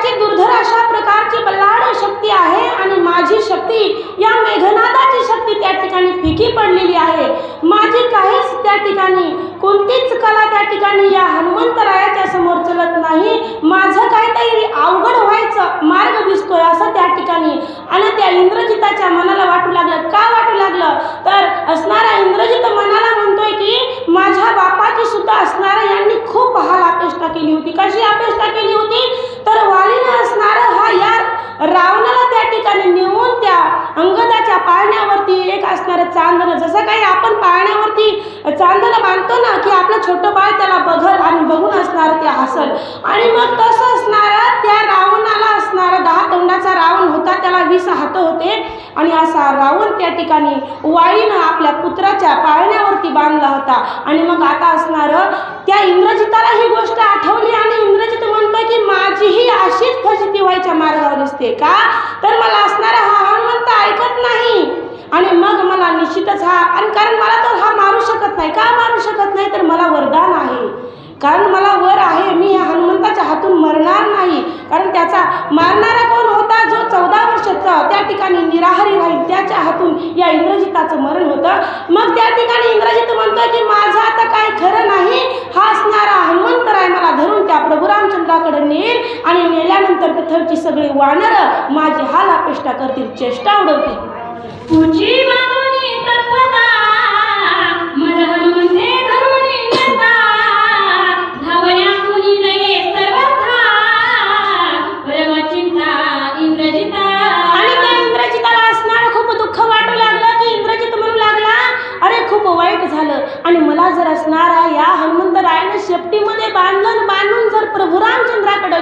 हनुमंतरायाची दुर्धर अशा प्रकारची बल्लाड शक्ती आहे आणि माझी शक्ती या मेघनादाची शक्ती त्या ठिकाणी फिकी पडलेली आहे. माझी काहीच त्या ठिकाणी कोणतीच कला त्या ठिकाणी या हनुमंतरायाच्या समोर चलत नाही. माझं काहीतरी अवघड व्हायचं मार्ग दिसतोय असं त्या ठिकाणी. आणि त्या इंद्रजिताच्या मनाला वाटू लागलं. का वाटू लागलं? तर असणारा इंद्रजित मनाला म्हणतोय की माझ्या बापाची सुद्धा असणारा यांनी खूप हाल अपेष्टा केली होती. कशी अपेक्षा केली होती? तर वालीनं असणारं हा या रावणाला त्या ठिकाणी नेऊन त्या अंगदाच्या पाळण्यावरती एक असणारं चांदणं जसं काही आपण पाळण्यावरती चांदणं बांधतो ना की आपलं छोटं बाळ त्याला बघल आणि बघून असणारं ते हसल. आणि मग तसं असणारं त्या रावणाला असणारं दहा तोंडाचा रावण होता त्याला वीस हात होते. आणि असा रावण त्या ठिकाणी वाळीनं आपल्या पुत्राच्या पाळण्यावरती बांधला होता. आणि मग आता असणारं त्या इंद्रजिताला ही गोष्ट आठवली आणि इंद्रजित की माझीही अशीच फजिती व्हायच्या मार्गावर दिसते का? तर मला असणारा हा हनुमंत ऐकत नाही. आणि मग मला निश्चितच हा आणि कारण मला तर हा मारू शकत नाही. का मारू शकत नाही? तर मला वरदान आहे. कारण मला वर आहे. मी ह्या हनुमंताच्या हातून मरणार नाही. कारण त्याचा मारणारा कोण होता? जो चौदा वर्षाचा त्या ठिकाणी निराहारी राहील. त्याच्या हातून या इंद्रजिताचं मरण होतं. मग त्या ठिकाणी इंद्रजित म्हणतोय की माझं आता काय खरं नाही. हा असणारा हनुमंतराय मला धरून त्या प्रभू रामचंद्राकडे नेईल आणि नेल्यानंतर तिथलची सगळी वानरं माझी हाल अपेष्टा करतील चेष्टा उडवतील. तुझी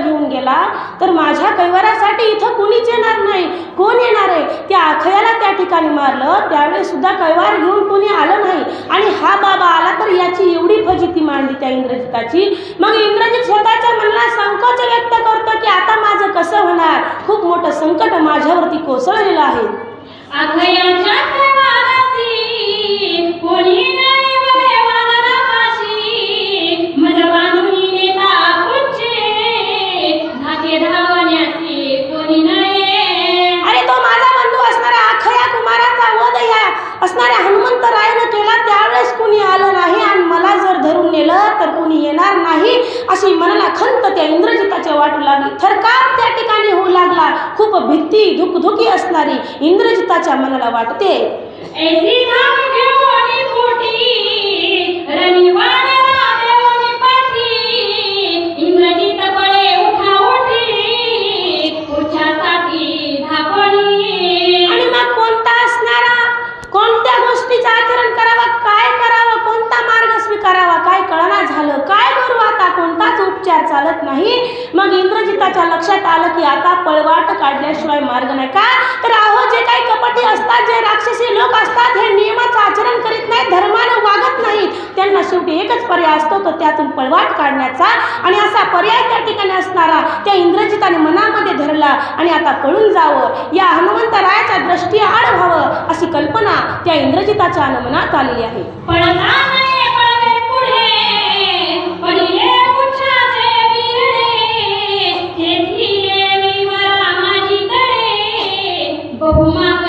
घेऊन गेला तर माझ्या कैवारासाठी इथं कुणीच येणार नाही. कोण येणार आहे? त्या आखयाला त्या ठिकाणी मारलं त्यावेळेसुद्धा कैवार घेऊन कोणी आलं नाही. आणि हा बाबा आला तर याची एवढी फजिती मांडली त्या इंद्रजिताची. मग इंद्रजित स्वतःच्या मनाला संकोच व्यक्त करतो की आता माझं कसं होणार? खूप मोठं संकट माझ्यावरती कोसळलेलं आहे. कोणी नाही बांधून भीती धुकधुकी असणारी इंद्रजिताच्या मनाला वाटते. घेऊन पोटी रणीवान रामेवनी पाठी इंद्रजित बळे उठा उठी पुढच्यासाठी धापणी. आणि मग कोणता लक्षात आलं की आता पळवाट काढल्याशिवाय मार्ग नाही. का? तर अहो जे काही कपटी असतात जे राक्षसी लोक असतात हे नियमाचं आचरण करीत नाहीत धर्मानं वागत नाहीत. त्यांना शेवटी एकच पर्याय असतो तो त्यातून पळवाट काढण्याचा. आणि असा पर्याय त्या ठिकाणी असणारा त्या इंद्रजिताने मनामध्ये धरला आणि आता पळून जावं. या हनुमंतरायाच्या दृष्टी आड व्हावं अशी कल्पना त्या इंद्रजिताच्या मनात आलेली आहे. 我不骂他。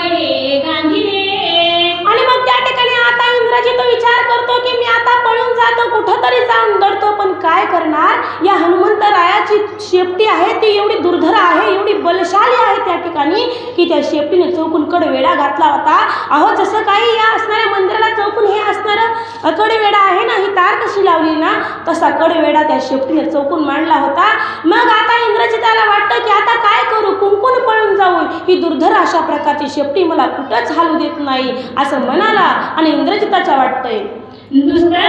शेपटी आहे ती एवढी दुर्धर आहे एवढी बलशाली आहे त्या ठिकाणी की त्या शेपटीने चौकून कडवेडा घातला होता. अहो जसं काही या असणाऱ्या मंदिराला चौकून हे असणारं कडवेडा आहे ना ही तार कशी लावली ना तसा कडवेडा त्या शेपटीने चौकून मांडला होता. मग आता इंद्रजिताला वाटतं की आता काय करू कुंकून पळून जाऊ ही दुर्धर अशा प्रकारची शेपटी मला कुठंच हालू देत नाही असं म्हणाला आणि इंद्रजिताच्या वाटतंय. दुसऱ्या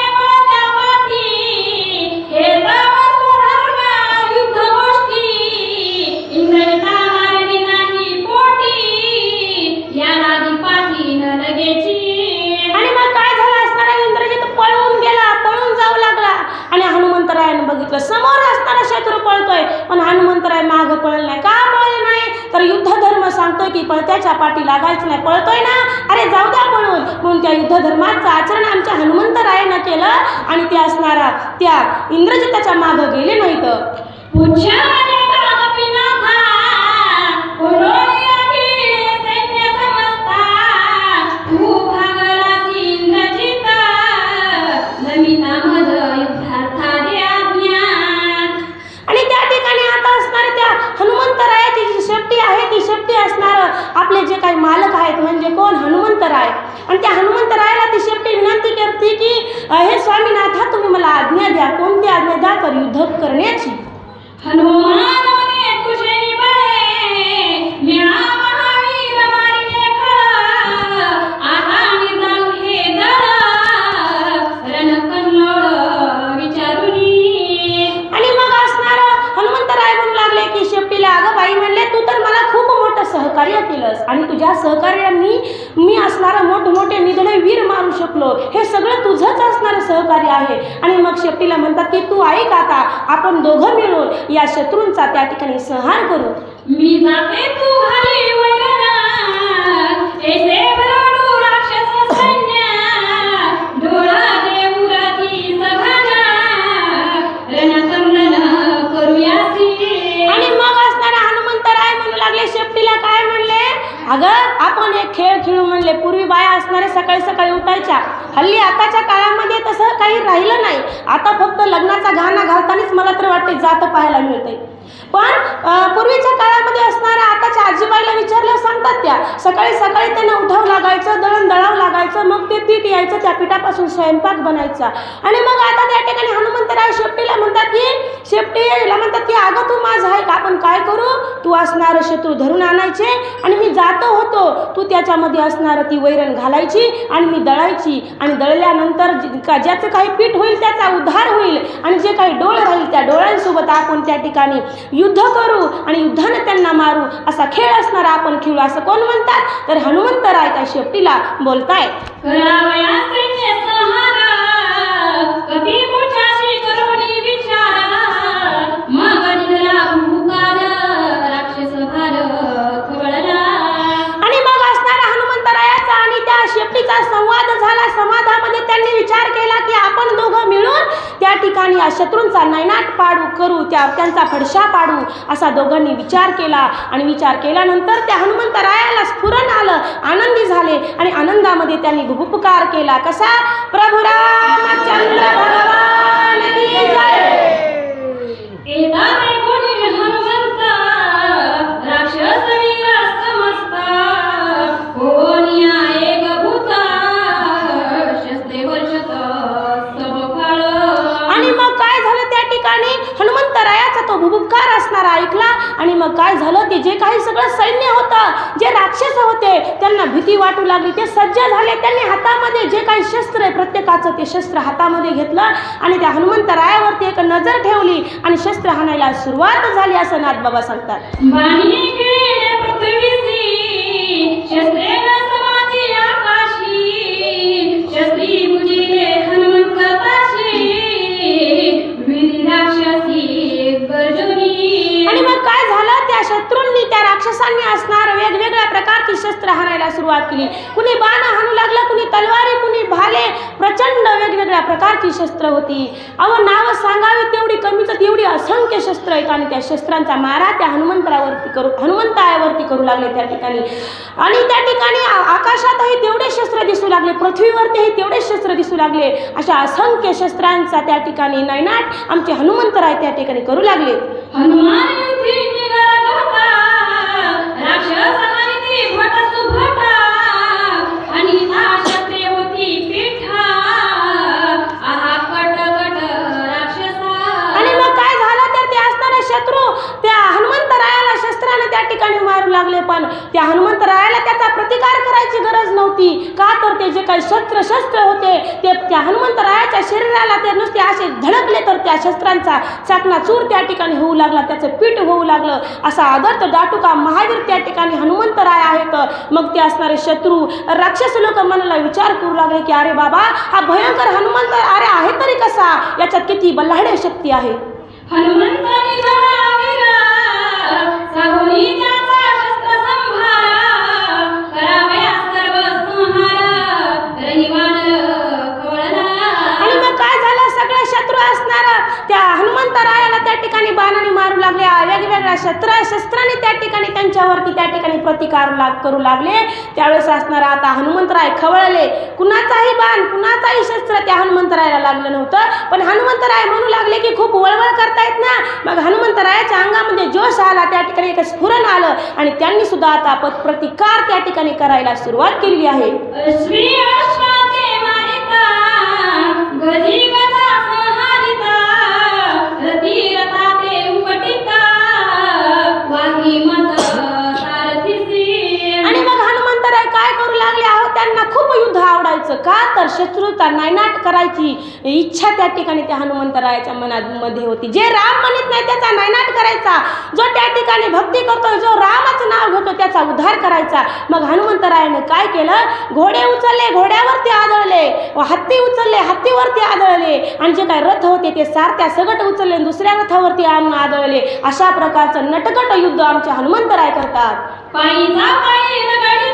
हनुमंतरायानं समोर असणारा शत्रू पळतोय. पण हनुमंतराय मागं पळलं नाही. का पळले नाही? तर युद्ध धर्म सांगतोय की पळत्याच्या पाठी लागायचं नाही. पळतोय ना? अरे जाऊ द्या पळून. म्हणून त्या युद्ध धर्माचं आचरण आमच्या हनुमंतरायानं केलं आणि ते असणारा त्या इंद्रजिताच्या मागं गेले नाहीत. आहे असणार? आपले जे काही मालक आहेत म्हणजे कोण? हनुमंतराय आणि त्या हनुमंतरायाला ती शेपटी विनंती करते की हे स्वामीनाथा तुम्ही मला आज्ञा द्या. कोणती आज्ञा द्या? तर युद्ध करण्याची. हनुमान! केलंस आणि तुझ्या सहकार्यांनी मी असणारं मोठमोठे निधडे वीर मारू शकलो. हे सगळं तुझंच असणारं सहकार्य आहे. आणि मग शेपटीला म्हणतात की तू ऐक आता आपण दोघं मिळून या शत्रूंचा त्या ठिकाणी संहार करू. मी जाते तू खेळ खेळू म्हणले. पूर्वी बाया असणारे सकाळी सकाळी उठायच्या. हल्ली आताच्या काळामध्ये तसं काही राहिलं नाही. आता फक्त लग्नाचा घाना घालतानाच मला तर वाटते जातं पाहायला मिळते पण पूर्वीच्या काळामध्ये असणाऱ्या आताच्या आजीबाईला विचारलं सांगतात त्या सकाळी सकाळी त्यांना उठावं लागायचं दळण दळावं लागायचं मग ते पीठ यायचं त्या पिठापासून स्वयंपाक बनायचा. आणि मग आता त्या ठिकाणी हनुमंतराय शेपटीला म्हणतात की शेपटीला म्हणतात की अगं तू माझं आहे का? आपण काय करू? तू असणारं शत्रू धरून आणायचे आणि मी जातो होतो. तू त्याच्यामध्ये असणारं ती वैरण घालायची आणि मी दळायची. आणि दळल्यानंतर का ज्याचं काही पीठ होईल त्याचा उद्धार होईल आणि जे काही डोळ राहील त्या डोळ्यांसोबत आपण त्या ठिकाणी युद्ध करू आणि युद्धानं त्यांना मारू असा खेळ असणारा आपण खेळू असं कोण म्हणतात तर हनुमंतराय त्या शेपटीला बोलताय. आणि मग असणारा हनुमंतरायाचा आणि त्या शेपटीचा संवाद झाला समाधामध्ये त्यांनी विचार केला की आपण दोघं मिळून त्या ठिकाणी या शत्रूंचा नैनाट पाडू करू त्या त्यांचा फडशा पाडू असा दोघांनी विचार केला. आणि विचार केल्यानंतर त्या हनुमंतरायाला स्फुरण आलं आनंदी झाले आणि आनंदामध्ये त्यांनी उपकार केला. कसा? प्रभू रामचंद्र भगवान की जय! हनुमंत, राक्षस तो भुभुकार असणारा ऐकला आणि मग काय झालं? ते जे काही सगळं सैन्य होतं जे राक्षस होते त्यांना भीती वाटू लागली. ते सज्ज झाले. त्यांनी हातामध्ये जे काही शस्त्र आहे प्रत्येकाचं ते शस्त्र हातामध्ये घेतलं आणि त्या हनुमंतरायावरती एक नजर ठेवली आणि शस्त्र हाणायला सुरुवात झाली असं नाथबाबा सांगतात. बाणी conversion आणि मग काय झालं? त्या शत्रूंनी त्या राक्षसांनी असणार वेगवेगळ्या प्रकारची शस्त्र हाणायला सुरुवात केली. कुणी बाण हाणू लागलं कुणी तलवारी कुणी भाले प्रचंड वेगवेगळ्या प्रकारची शस्त्र होती. अहो नावं सांगावी तेवढी कमीच तेवढी असंख्य शस्त्र आहेत आणि त्या शस्त्रांचा मारा त्या हनुमंतरावरती करू हनुमंतायावरती करू लागले त्या ठिकाणी. आणि त्या ठिकाणी आकाशातही तेवढे शस्त्र दिसू लागले पृथ्वीवरतीही तेवढे शस्त्र दिसू लागले. अशा असंख्य शस्त्रांचा त्या ठिकाणी नैनाट आमचे हनुमंतराय त्या ठिकाणी करू लागले. हनुमान होती आहा आणि मग काय झालं? तर ते असणारे शत्रू त्या शस्त्राने त्या ठिकाणी मारू लागले. पण त्या हनुमंतरायाला त्याचा प्रतिकार करायची गरज नव्हती. ते जे काही शस्त्र शस्त्र होते ते त्या हनुमंतरायाच्या शरीराला ते नुसते असे धडकले तर त्या शस्त्रांचा चाकणाचूर त्या ठिकाणी होऊ लागला त्याचं पीठ होऊ लागलं. असा आदर्थ दाटुका महावीर त्या ठिकाणी हनुमंतराय आहेत. मग ते असणारे शत्रू राक्षस लोक मनाला विचार करू लागले की अरे बाबा हा भयंकर हनुमंत अरे आहे तरी कसा? याच्यात किती बल्हाडे शक्ती आहे. हनुमंतानी त्या हनुमंतरायाला त्या ठिकाणी बाणाने मारू लागले. वेगवेगळ्या शस्त्र शस्त्राने त्या ठिकाणी त्यांच्यावरती त्या ठिकाणी प्रतिकार लाग करू लागले. त्यावेळेस असणार आता हनुमंतराय खवळले. कुणाचाही बाण कुणाचाही शस्त्र त्या हनुमंतरायाला लागलं नव्हतं. पण हनुमंतराय म्हणू लागले की खूप वळवळ करतायत ना. मग हनुमंतरायाच्या अंगामध्ये जोश आला. त्या ठिकाणी एक स्फुरण आलं आणि त्यांनी सुद्धा आता प- प्रतिकार त्या ठिकाणी करायला सुरुवात केली आहे. श्री Allah'ıma त्यांना खूप युद्ध आवडायचं. का? तर शत्रूचा नायनाट करायची इच्छा त्या ठिकाणी त्या हनुमंतरायाच्या मनामध्ये होती. जे राम म्हणत नाही त्याचा नायनाट करायचा. जो त्या ठिकाणी भक्ती करतो जो रामाचं नाव घेतो त्याचा उद्धार करायचा. मग हनुमंतरायाने काय केलं? घोडे उचलले घोड्यावरती आदळले. व हत्ती उचलले हत्तीवरती आदळले. आणि जे काय रथ होते ते सारत्या सगट उचलले दुसऱ्या रथावरती आणून आदळले. अशा प्रकारचं नटकट युद्ध आमचे हनुमंतराय करतात.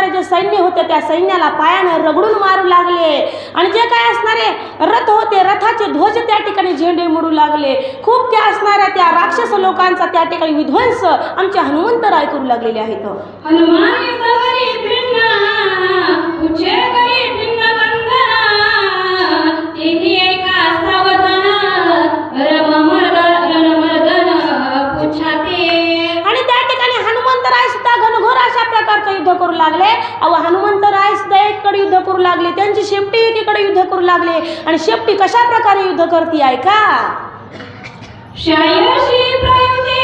असणारे जे सैन्य होते त्या सैन्याला पायानं रगडून मारू लागले. आणि जे काय असणारे रथ होते रथाचे ध्वज त्या ठिकाणी झेंडे मोडू लागले. खूप त्या असणाऱ्या त्या राक्षस लोकांचा त्या ठिकाणी विध्वंस आमचे हनुमंतराय करू लागलेले आहेत. हनुमान लागले. अहो हनुमंतराय सुद्धा एकीकडे युद्ध करू लागले. त्यांची शेपटी एकीकडे युद्ध करू लागले. आणि शेपटी कशा प्रकारे युद्ध करते ऐका शयशी प्रयुते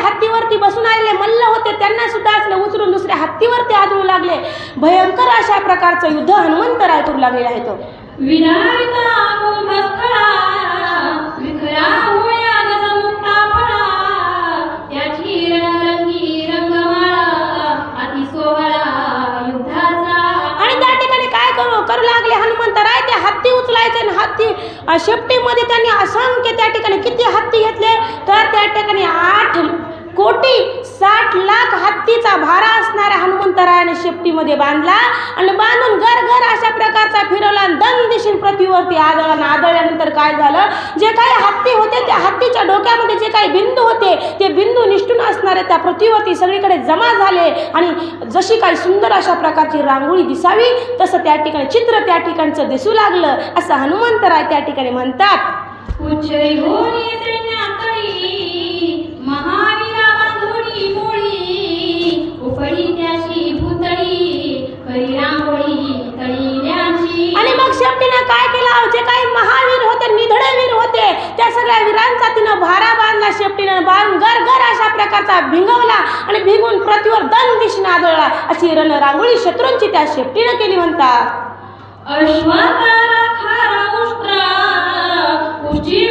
हत्तीवरती बसून आलेले मल्ल होते त्यांना सुद्धा असले उचलून दुसऱ्या हत्तीवरती आदळू लागले. भयंकर अशा प्रकारचं युद्ध हनुमंतराय करू लागले आहेत विदारिता हत्ती उचलायचे आणि हत्ती शेपटीमध्ये त्यांनी असंख्य त्या ठिकाणी किती हत्ती घेतले? तर त्या ठिकाणी आठ कोटी साठ लाख हत्तीचा भारा असणाऱ्या हनुमंतरायाने शेपटीमध्ये बांधला आणि बांधून घर घर अशा प्रकारचा फिरवला आणि दन दिशीन पृथ्वीवरती आदळला आणि आदळल्यानंतर काय झालं? जे काही हत्ती होते त्या हत्तीच्या डोक्यामध्ये जे काही बिंदू होते ते बिंदू निष्ठून असणारे त्या पृथ्वीवरती सगळीकडे जमा झाले आणि जशी काही सुंदर अशा प्रकारची रांगोळी दिसावी तसं त्या ठिकाणी चित्र त्या ठिकाणचं दिसू लागलं असं हनुमंतराय त्या ठिकाणी म्हणतात. महा मोळी, उपडी त्याची भुतळी, करी रांगोळी तळील्याची. आणि मग शेपटीनं काय केलं? जे काही महावीर होते निधडे वीर होते त्या सगळ्या वीरांचा तिनं भारा बांधला. शेपटीनं बांधून घर घर अशा प्रकारचा भिंगवला आणि भिंगून पृथ्वीवर दन दिशेने आदळला. अशी रण रांगोळी शत्रूंची त्या शेपटीनं केली म्हणतात. अश्वत्थाला खारा उष्ट्रा, उष्टी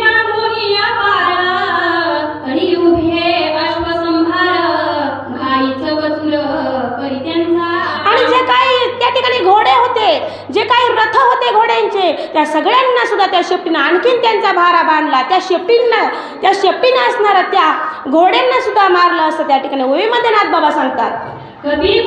घोडे होते जे काही रथ होते घोड्यांचे त्या सगळ्यांना सुद्धा त्या शेपटीनं आणखीन त्यांचा भारा बांधला. त्या शेपटींना त्या शेपटीनं असणाऱ्या त्या घोड्यांना सुद्धा मारलं असं त्या ठिकाणी ओवी बाबा सांगतात. कधी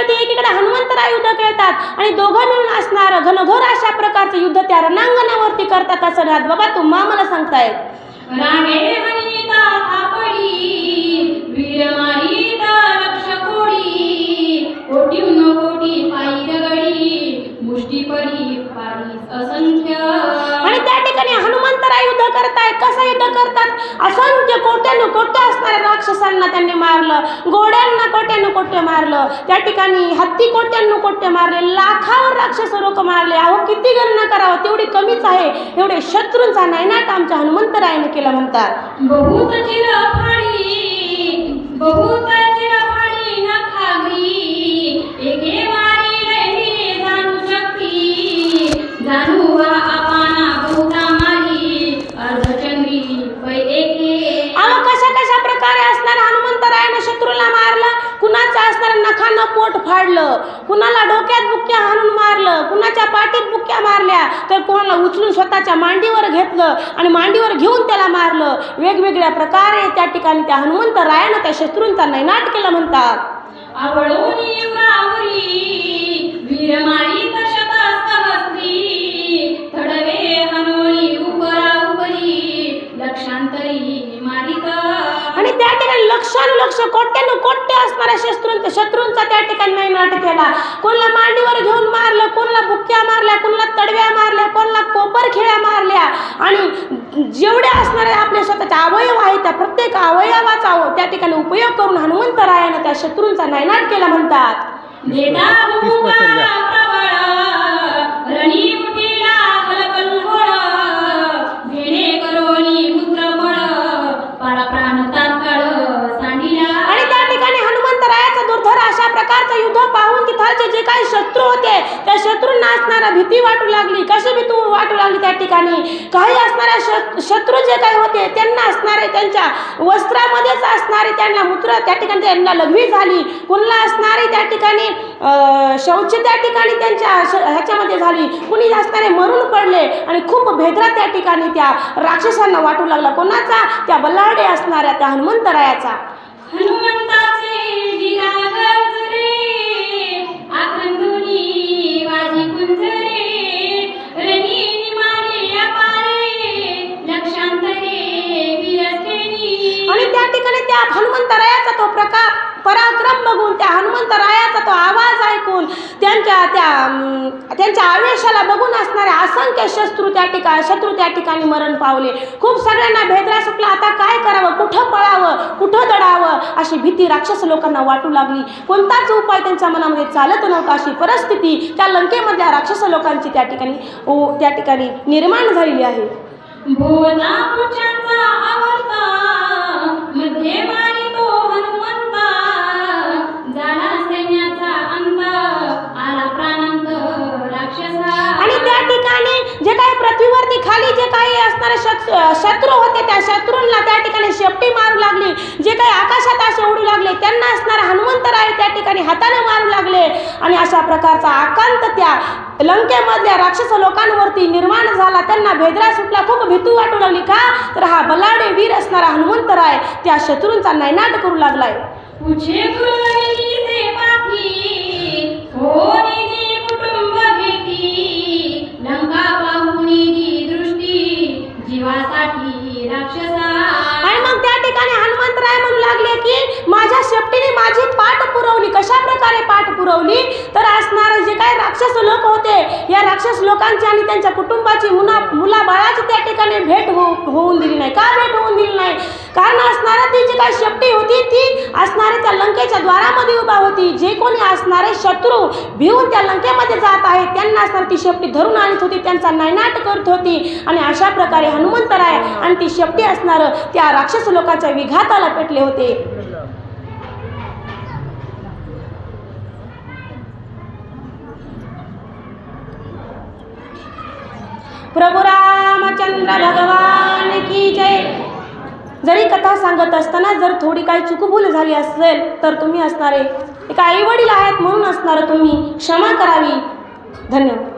खेळते एकीकडे हनुमंतराय युद्ध खेळतात आणि दोघं मिळून असणारं घनघोर अशा प्रकारचं युद्ध त्या रणांगणावरती करतात असं नाथबाबा तुम्हा मला सांगतायत. आणि त्या ठिकाणी युद्ध करताय कसं युद्ध करतात? असंख्य कोट्यानु कोट्या असणाऱ्या राक्षसांना त्यांनी मारलं. घोड्यांना कोट्यानु कोट्य मारलं. त्या ठिकाणी हत्ती कोट्यानु कोट्य मारले. लाखावर राक्षस लोक मारले. अहो किती गणना करावं? तेवढी कमीच आहे. एवढे शत्रूंचा नायनाट आमच्या हनुमंतरायाने केला म्हणतात. बहुत चिर बहुत न एके वारी जाणू जाणू शत्रूला मारलं कुणाचं असणाऱ्या नखानं पोट फाडलं कुणाला डोक्यात बुक्क्या हाणून मारलं कुणाच्या पाठीत बुक्क्या मारल्या तर कोणाला उचलून स्वतःच्या मांडीवर घेतलं आणि मांडीवर घेऊन त्याला मारलं. वेगवेगळ्या प्रकारे त्या ठिकाणी त्या हनुमंत रायानं त्या शत्रूंचा नैनाट केला म्हणतात. आवळोनी युवरावरी वीर उपरा उपरी लक्षांतरी आणि त्या ठिकाणी लक्षानुलक्ष कोट्यानु कोट्य असणाऱ्या शत्रूंचा शत्रूंचा त्या ठिकाणी नैनाट केला. कोणाला मांडीवर घेऊन मारलं कोणाला बुक्क्या मारल्या कोणाला तडव्या मारल्या कोणाला कोपर खेळ्या मारल्या. आणि जेवढे असणारे आपले स्वतःचे अवयव आहेत त्या प्रत्येक अवयवाचा त्या ठिकाणी उपयोग करून हनुमंतरायानं त्या शत्रूंचा नैनाट केला म्हणतात. para, para प्रकारचं युद्ध पाहून तिथालचे जे काही शत्रू होते त्या शत्रूंना असणारा भीती वाटू लागली. कशी भीती वाटू लागली त्या ठिकाणी? काही असणाऱ्या शत्रू जे काही होते त्यांना असणारे त्यांच्या वस्त्रामध्येच असणारे त्यांना मूत्र त्या ठिकाणी त्यांना लघवी झाली. कुणाला असणारे त्या ठिकाणी शौच त्या ठिकाणी त्यांच्या ह्याच्यामध्ये झाली. कुणी असणारे मरून पडले आणि खूप भेदरा त्या ठिकाणी त्या राक्षसांना वाटू लागला. कोणाचा? त्या बल्लाडे असणाऱ्या त्या हनुमंतरायाचा. हनुमंताचे त्या ठिकाणी त्या हनुमंतरायाचा तो प्रकार पराक्रम बघून त्या हनुमंतरायाचा तो आवाज ऐकून त्यांच्या त्या त्यांच्या आवेशाला बघून असणारे असंख्य शत्रू त्या ठिकाणी शत्रू त्या ठिकाणी मरण पावले. खूप सगळ्यांना भेदरा सुटला. आता काय करावं? कुठं पळावं? कुठं दडावं? अशी भीती राक्षस लोकांना वाटू लागली. कोणताच उपाय त्यांच्या मनामध्ये चालत नव्हता. अशी परिस्थिती त्या लंकेमधल्या राक्षस लोकांची त्या ठिकाणी त्या ठिकाणी निर्माण झालेली आहे. आणि त्या ठिकाणी जे काही पृथ्वीवरती खाली जे काही असणारे शत्रू होते त्या शत्रूंना त्या ठिकाणी शेपटी मारू लागली. जे काही आकाशात असे उडू लागले त्यांना असणारे हनुमंतराय त्या ठिकाणी हाताने मारू लागले. आणि अशा प्रकारचा आकांत त्या लंकेमधल्या राक्षस लोकांवरती निर्माण झाला. त्यांना भेदरा सुटला खूप भीतू वाटू लागली. का? तर हा बलाडे वीर असणारा हनुमंतराय त्या शत्रूंचा नैनाट करू लागलाय. पुछे गुरुविनी से पाठी थोरी दी कुटुंब भेटी लंका पाहुनी दी दृष्टी जीवासाठी राक्षसा आणि मग त्या ठिकाणी हनुमंतराय म्हणू लागले की माझ्या शेपटीने माझी पाठ पुरवली. कशा प्रकारे पाठ पुरवली? तर असणारे जे काही राक्षस लोक होते? या राक्षस लोकांची आणि त्यांच्या कुटुंबाची मुला मुला बाळाची त्या ठिकाणी भेट हो होऊन दिली नाही. का भेट होऊन दिली नाही? कारण असणारा ती जी काही शेपटी होती? ती असणारे त्या लंकेच्या द्वारामध्ये उभा होती. जे कोणी असणारे शत्रू भिवून त्या लंकेमध्ये जात आहेत त्यांना असणार ती शेपटी धरून आणत होती त्यांचा नायनाट करत होती. आणि अशा प्रकारे हनुमंतराय आणि ती शेपटी असणारं त्या राक्षस लोकांच्या विघाताला पेटले होते. प्रभू रामचंद्र भगवान की जय. जरी कथा सांगत असताना जर थोडी काही चुकभूल झाली असेल तर तुम्ही असणारे. एक आई वडील आहेत म्हणून असणारं तुम्ही. क्षमा करावी. धन्यवाद.